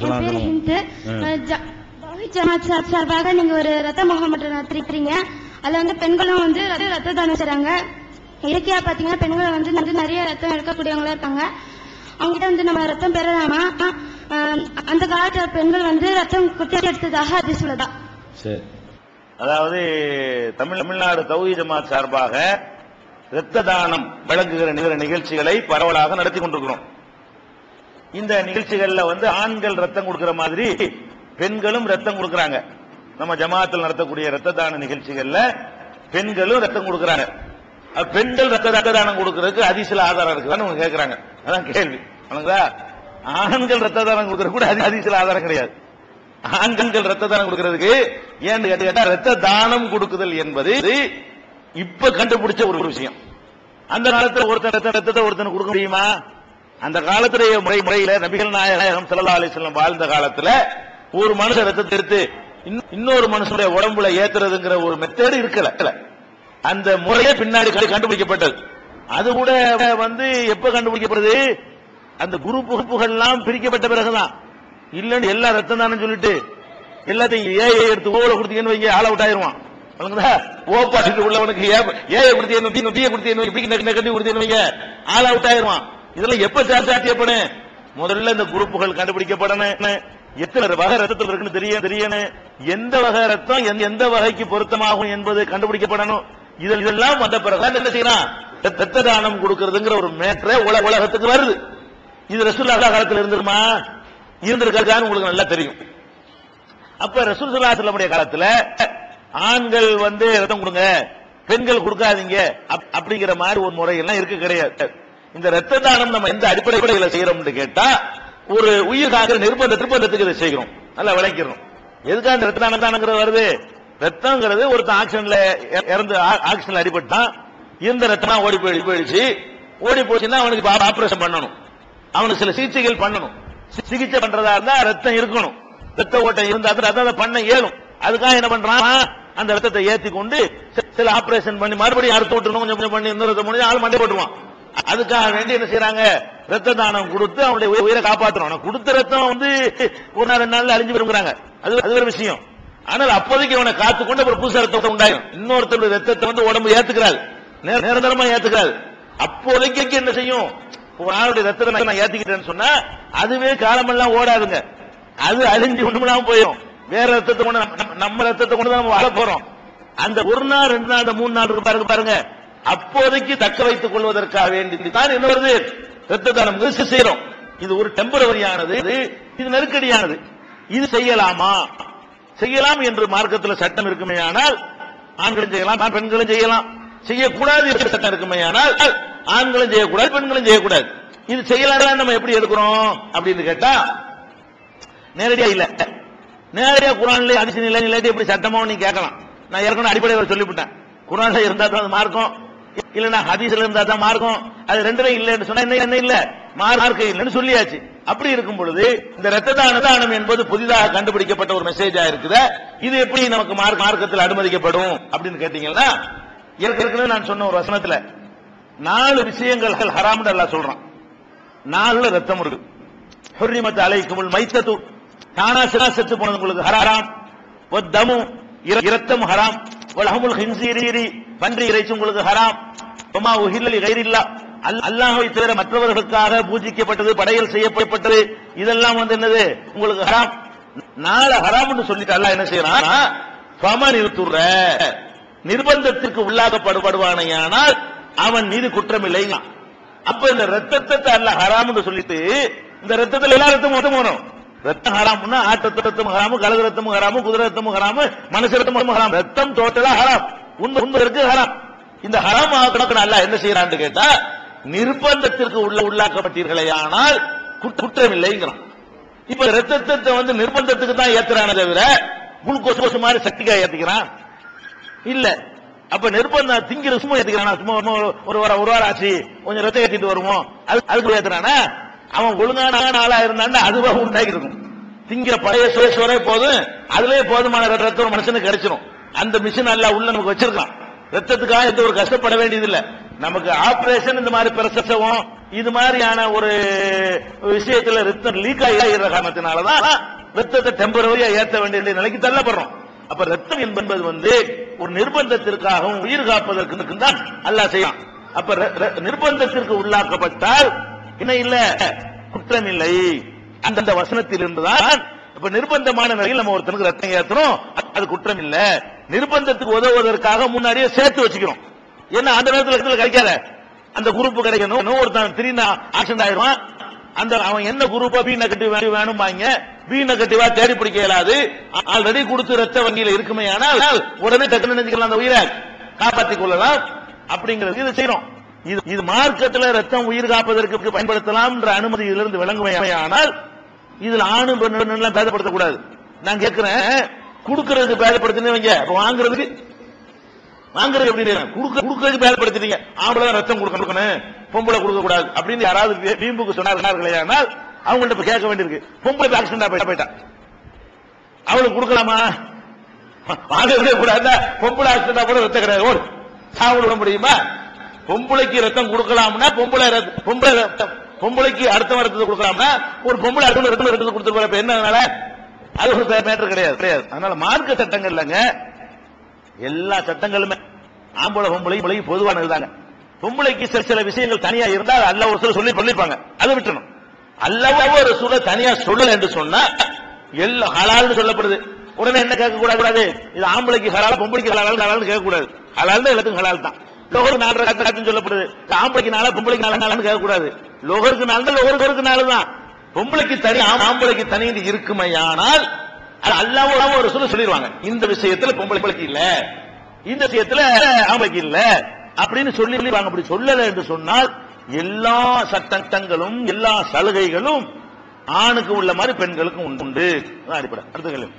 என் பேர். ஹிந்து. ஜமாத் சார்பாக நீங்க ஒரு ரத்த முகாம் மட்டும் நடத்திருக்கீங்க அதுல வந்து பெண்களும் வந்து ரத்த தானம் செய்றாங்க. இயற்கையா பாத்தீங்கன்னா பெண்கள் வந்து வந்து நிறைய ரத்தம் எடுக்கக்கூடியவங்களா இருக்காங்க. அவங்ககிட்ட வந்து நம்ம ரத்தம் பெறலாமா? அஹ் அந்த காலத்துல பெண்கள் வந்து ரத்தம் குத்தி எடுத்ததாக அது சொல்லதா? சரி. அதாவது தமிழ் தமிழ்நாடு தௌஹி ஜமாத் சார்பாக இரத்த தானம் வழங்குகிற நிகழ நிகழ்ச்சிகளை பரவலாக நடத்தி கொண்டிருக்கிறோம். இந்த நிகழ்ச்சிகள்ல வந்து ஆண்கள் ரத்தம் கொடுக்கிற மாதிரி பெண்களும் ரத்தம் கொடுக்கறாங்க. நம்ம ஜமாத்தில் நடத்தக்கூடிய ரத்த தான நிகழ்ச்சிகள்ல பெண்களும் ரத்தம் கொடுக்கறாங்க. பெண்கள் ரத்த ரத்த தானம் கொடுக்கறதுக்கு அதிசல ஆதாரம் இருக்குதான்னு அவங்க அதான் கேள்வி. ஆனுங்களா ஆண்கள் ரத்த தானம் கொடுக்கறது கூட அதிசல ஆதாரம் கிடையாது. ஆண்கள் ரத்த தானம் கொடுக்கறதுக்கு ஏன்னு கேட்டு கேட்டா ரத்த தானம் கொடுக்குதல் என்பது இப்ப கண்டுபிடிச்ச ஒரு விஷயம். அந்த காலத்துல ஒருத்தன் ரத்த ரத்தத்தை ஒருத்தனுக்கு கொடுக்க முடியுமா? அந்த காலத்துடைய முறை முறையில நபிகள் நாயகம் சல்லா அலைஹி வாழ்ந்த காலத்துல ஒரு மனுஷன் ரத்தத்தை எடுத்து இன்னொரு மனுஷனுடைய உடம்புல ஏத்துறதுங்கிற ஒரு மெத்தேடு இருக்கல. அந்த முறையே பின்னாடி கண்டு- கண்டுபிடிக்கப்பட்டது. அது கூட வந்து எப்ப கண்டுபிடிக்கப்படுது? அந்த குரு குரூப்புகள்லாம் பிரிக்கப்பட்ட பிறகுதான். இல்லன்னு எல்லா ரத்தம் தானே சொல்லிட்டு எல்லாத்தையும் ஏஐ எடுத்து ஓல கொடுத்தீங்கன்னு வைங்க ஆள் அவுட் ஆயிருவான் வழங்குதா ஓ உள்ளவனுக்கு ஏ ஏ கொடுத்தீங்க டீ டீ கொடுத்தீங்க இப்படி நக்கி கொடுத்தீங்கன்னு வைங்க ஆள் அவுட் ஆயிருவான் இதெல்லாம் எப்ப சாத்தியப்படும்? முதல்ல இந்த குரூப்புகள் கண்டுபிடிக்கப்படணும். எத்தனை வகை ரத்தத்தில் இருக்குன்னு தெரிய தெரியணும். எந்த வகை ரத்தம் எந்த- எந்த வகைக்கு பொருத்தமாகும் என்பது கண்டுபிடிக்கப்படணும். இதில் இதெல்லாம் வந்த பிறகு என்ன செய்யலாம்? ரத்த தானம் கொடுக்கறதுங்கிற ஒரு மேற்ற உலக உலகத்துக்கு வருது. இது ரசூல்லா காலத்துல இருந்திருமா இருந்திருக்கான்னு உங்களுக்கு நல்லா தெரியும். அப்ப ரசூல் ஸல்லல்லாஹு அலைஹி காலத்துல ஆண்கள் வந்து ரத்தம் கொடுங்க பெண்கள் கொடுக்காதீங்க அப்- அப்படிங்கிற மாதிரி ஒரு முறையெல்லாம் இருக்க கிடையாது. இந்த ரத்த தானம் நம்ம எந்த அடிப்படையில செய்யறோம்னு கேட்டா ஒரு உயிர் காக்கிற நிர்பந்த நிர்பந்தத்துக்கு இதை செய்கிறோம். நல்லா விளக்கிறோம். எதுக்காக இந்த ரத்த தானம் தானங்கிறது வருது? ரத்தங்கிறது ஒருத்தன் ஆக்சிடென்ட்ல இறந்து ஆக்சிடென்ட்ல அடிபட்டான். இருந்த ரத்தம் ஓடி போய் போயிடுச்சு. ஓடி போச்சுன்னா அவனுக்கு ஆபரேஷன் பண்ணணும். அவனுக்கு சில சிகிச்சைகள் பண்ணணும். சிகிச்சை பண்றதா இருந்தா ரத்தம் இருக்கணும். ரத்த ஓட்டம் இருந்தா தான் ரத்தத்தை பண்ண இயலும் அதுக்காக என்ன பண்றான்? அந்த ரத்தத்தை ஏத்தி கொண்டு சில ஆபரேஷன் பண்ணி மறுபடியும் அறுத்து விட்டுணும் கொஞ்சம் கொஞ்சம் பண்ணி இன்னொரு ரத்தம் முடிஞ்சு ஆள் மண்டை போட்டுவான் அதுக்காக வேண்டி என்ன செய்யறாங்க ரத்த தானம் கொடுத்து அவனுடைய உயிரை- காப்பாற்றணும் கொடுத்த ரத்தம் வந்து ஒரு நாள் ரெண்டு நாள்ல அழிஞ்சு விரும்புறாங்க அது அது ஒரு விஷயம். ஆனால் அப்போதைக்கு அவனை காத்து கொண்டு அப்புறம் புதுசா ரத்தத்தை உண்டாயிரும். இன்னொருத்தருடைய ரத்தத்தை வந்து உடம்பு ஏத்துக்கிறாள். நிரந்தரமா ஏத்துக்கிறாள். அப்போதைக்கு என்ன செய்யும்? ஒரு ஆளுடைய ரத்தத்தை நான் ஏத்திக்கிட்டேன்னு சொன்னா அதுவே காலமெல்லாம் ஓடாதுங்க. அது அழிஞ்சு ஒண்ணுமில்லாம போயிடும் வேற ரத்தத்தை கொண்டு நம்ம- நம்ம- ரத்தத்தை கொண்டு தான் நம்ம வாழ போறோம். அந்த ஒரு நாள் ரெண்டு நாள் மூணு நாள் இருக்கு பாருங்க பாருங்க. அப்போதைக்கு தக்க வைத்துக் கொள்வதற்காக வேண்டி தான் என்ன வருது ரத்த தானம் செய்யறோம் இது ஒரு டெம்பரவரியானது இது நெருக்கடியானது. இது செய்யலாமா? செய்யலாம் என்று மார்க்கத்தில் சட்டம் இருக்குமே ஆனால் ஆண்களும் செய்யலாம் பெண்களும் செய்யலாம். செய்யக்கூடாது என்று சட்டம் இருக்குமே ஆனால் ஆண்களும் செய்யக்கூடாது பெண்களும் செய்யக்கூடாது. இது செய்யலாம் நம்ம எப்படி எடுக்கிறோம்? அப்படின்னு கேட்டா நேரடியா இல்ல. நேரடியா குரான்ல அதிசயம் இல்லை இல்லாட்டி எப்படி சட்டமோ நீ கேட்கலாம். நான் ஏற்கனவே அடிப்படையில் சொல்லிவிட்டேன். குரான்ல இருந்தா தான் மார்க்கம். இல்லன்னா ஹதீஸ்ல இருந்தா தான் மார்க்கம். அது ரெண்டுமே இல்லைன்னு சொன்னா என்ன என்ன இல்ல? மார்க்கம் இல்லைன்னு சொல்லியாச்சு. அப்படி இருக்கும் பொழுது இந்த ரத்த தான தானம் என்பது புதிதாக கண்டுபிடிக்கப்பட்ட ஒரு மெசேஜா இருக்குது. இது எப்படி நமக்கு மார்க் மார்க்கத்தில் அனுமதிக்கப்படும் அப்படின்னு கேட்டீங்கன்னா ஏற்கனவே நான் சொன்ன ஒரு வசனத்துல நாலு விஷயங்கள் ஹராம்னு எல்லாம் சொல்றான். நாலுல ரத்தம் இருக்கு. ஹுர்ரிமத் அலைக்குமுல் மைத்தத்து. தானா சிலா செத்து போனது உங்களுக்கு ஹராம். தமு இரத்தம் ஹராம். வலஹமுல் ஹின்சீரி பன்றி இறைச்சி உங்களுக்கு ஹராம். உமா உஹில்லி கைரில்லா அல்லாஹை தவிர மற்றவர்களுக்காக பூஜிக்கப்பட்டது படையல் செய்யப்பட்டது. இதெல்லாம் வந்து என்னது? உங்களுக்கு ஹராம். நாளை ஹராம்னு சொல்லிட்டு அல்லாஹ் என்ன செய்யறான்? பம நிறுத்துற நிர்பந்தத்திற்கு உள்ளாக்கப்படுவானையானால் அவன் மீது குற்றம் இல்லைங்க அப்ப இந்த ரத்தத்தை அல்ல ஹராம்னு சொல்லிட்டு இந்த ரத்தத்துல எல்லா ரத்தமும் மொத்தம் வரும் ரத்தம் ஹராம்னா ஆட்டு ரத்தம் ஹராமு கலது ரத்தமும் ஹராமு குதிரை ரத்தமும் ஹராமு மனசு ரத்தமும் ஹராம். ரத்தம் டோட்டலா ஹராம். உண்மை உண்மை இருக்கு ஹராம். இந்த ஹராம் ஆக்கணும் அல்ல என்ன செய்யறான்னு கேட்டா நிர்பந்தத்திற்கு உள்ள உள்ளாக்கப்பட்டீர்களே ஆனால் குற்றம் இல்லைங்கிறான் இப்ப ரத்தத்தை வந்து நிர்பந்தத்துக்கு தான் ஏத்துறான தவிர குளுக்கோஸ் மாதிரி சக்திக்காக ஏத்துக்கிறான்? இல்ல. அப்ப நிர்பந்தம் திங்கிற சும்மா ஏத்துக்கிறானா? சும்மா சும்மா ஒரு- வாரம் ஒரு வாரம் ஆச்சு கொஞ்சம் ரத்தம் ஏத்திட்டு வருவோம். அது அதுக்கு ஏத்துறானா? அவன் ஒழுங்கான ஆளா இருந்தான்னா அதுவா உண்டாக்கி இருக்கும் திங்கிற பழைய சுரேஸ்வரே போதும். அதுலயே போதுமான ரத்தம் ஒரு மனுஷனுக்கு கிடைச்சிரும். அந்த மிஷின் அல்ல உள்ள நமக்கு வச்சிருக்கான் ரத்தத்துக்காக எந்த ஒரு கஷ்டப்பட வேண்டியது இல்ல நமக்கு ஆபரேஷன் இந்த மாதிரி பிரசவம் இது மாதிரியான ஒரு விஷயத்துல ரத்தம் லீக் ஆகிற காரணத்தினாலதான் ரத்தத்தை டெம்பரவரியா ஏற்ற வேண்டிய நிலைக்கு தள்ளப்படுறோம். அப்ப ரத்தம் என்பது வந்து ஒரு நிர்பந்தத்திற்காகவும் உயிர் காப்பதற்கு தான் அல்லாஹ் செய்யலாம் அப்ப ர- ர- நிர்பந்தத்திற்கு உள்ளாக்கப்பட்டால் என்ன இல்ல குற்றம் இல்லை. அந்தந்த வசனத்தில் இருந்துதான் இப்ப நிர்பந்தமான நிலையில் நம்ம ஒருத்தனுக்கு ரத்தம் ஏத்துறோம் அது குற்றம் இல்ல. நிர்பந்தத்துக்கு உதவுவதற்காக முன்னாடியே சேர்த்து வச்சுக்கிறோம். ஏன்னா அந்த நேரத்தில் இடத்துல கிடைக்காத அந்த குரூப் கிடைக்கணும் ஒருத்தன் திடீர்னு ஆக்சிடென்ட் ஆயிடுவான். அந்த அவன் என்ன குரூப்பா பி நெகட்டிவ் வேணும் வாங்க பி நெகட்டிவா தேடி பிடிக்க இயலாது. ஆல்ரெடி கொடுத்து ரத்த வங்கியில இருக்குமே ஆனால் உடனே டக்குனு நினைச்சுக்கலாம் அந்த உயிரை காப்பாற்றிக் கொள்ளலாம் அப்படிங்கிறது இதை செய்யறோம். இது இது மார்க்கத்துல ரத்தம் உயிர் காப்பதற்கு பயன்படுத்தலாம் என்ற அனுமதி இதிலிருந்து விளங்குமே ஆனால் இதுல ஆணு பெண்ணு பேதப்படுத்தக்கூடாது. நான் கேட்கிறேன் கொடுக்கறதுக்கு பேதப்படுத்தினவங்க வாங்குறதுக்கு வாங்குறது எப்படி கொடுக்க குடுக்கறதுக்கு பேதப்படுத்திட்டீங்க. ஆம்பளை தான் ரத்தம் கொடுக்க கொடுக்கணும். பொம்பளை கொடுக்க கூடாது அப்படின்னு யாராவது வீம்புக்கு சொன்னார்களே ஆனால் அவங்கள்ட்ட இப்ப கேட்க வேண்டியிருக்கு. பொம்பளை ஆக்சிடென்டா போயிட்டா போயிட்டா. அவளுக்கு கொடுக்கலாமா? வாங்கவே கூடாது? பொம்பளை ஆக்சிடென்டா கூட ரத்தம் கிடையாது. ஓடு. சாவு விட முடியுமா? பொம்பளைக்கு ரத்தம் கொடுக்கலாம்னா பொம்பளை ரத்த- பொம்பளை ரத்தம். பொம்பளைக்கு அடுத்த ரத்தத்தை கொடுக்கலாம்னா ஒரு பொம்பளை அடுத்த இடத்துல ரத்தத்தை கொடுத்துட்டு இப்ப என்ன அது ஒரு மேட்டர் கிடையாது. கிடையாது. அதனால மார்க்க இல்லைங்க. எல்லா சட்டங்களுமே ஆம்பளை பொம்பளை பொம்பளைக்கு பொதுவானதுதாங்க பொம்பளைக்கு சில சில விஷயங்கள் தனியா இருந்தா அல்ல ஒரு சில சொல்லி சொல்லிப்பாங்க அதை விட்டணும் அல்லவா ஒரு சூழ தனியா சொல்லல என்று சொன்னா எல்லாம் ஹலால்னு சொல்லப்படுது. உடனே என்ன கேட்க கூடாது. கூடாது இது ஆம்பளைக்கு ஹலால் பொம்பளைக்கு ஹலால் ஹலால்னு கேட்க கூடாது ஹலால் எல்லாத்துக்கும் ஹலால் தான். லோகருக்கு நாலு காத்துன்னு சொல்லப்படுது. ஆம்பளைக்கு நாளா பொம்பளைக்கு நாலா நாளான்னு கேட்க கூடாது லோகருக்கு நாள் லோகருக்கு நாள் தான். பொம்பளைக்கு தனி ஆம்பளைக்கு தனி இருக்குமையானால் அது அல்லாவும் ஒரு சொல்ல சொல்லிடுவாங்க. இந்த விஷயத்துல பொம்பளைக்கு இல்ல இந்த விஷயத்துல ஆம்பளைக்கு இல்ல அப்படின்னு சொல்லிடுவாங்க. அப்படி சொல்லல என்று சொன்னால் எல்லா சட்டங்களும் எல்லா சலுகைகளும் ஆணுக்கு உள்ள மாதிரி பெண்களுக்கும் உண்டு. அடிப்படை. அடுத்த கேள்வி.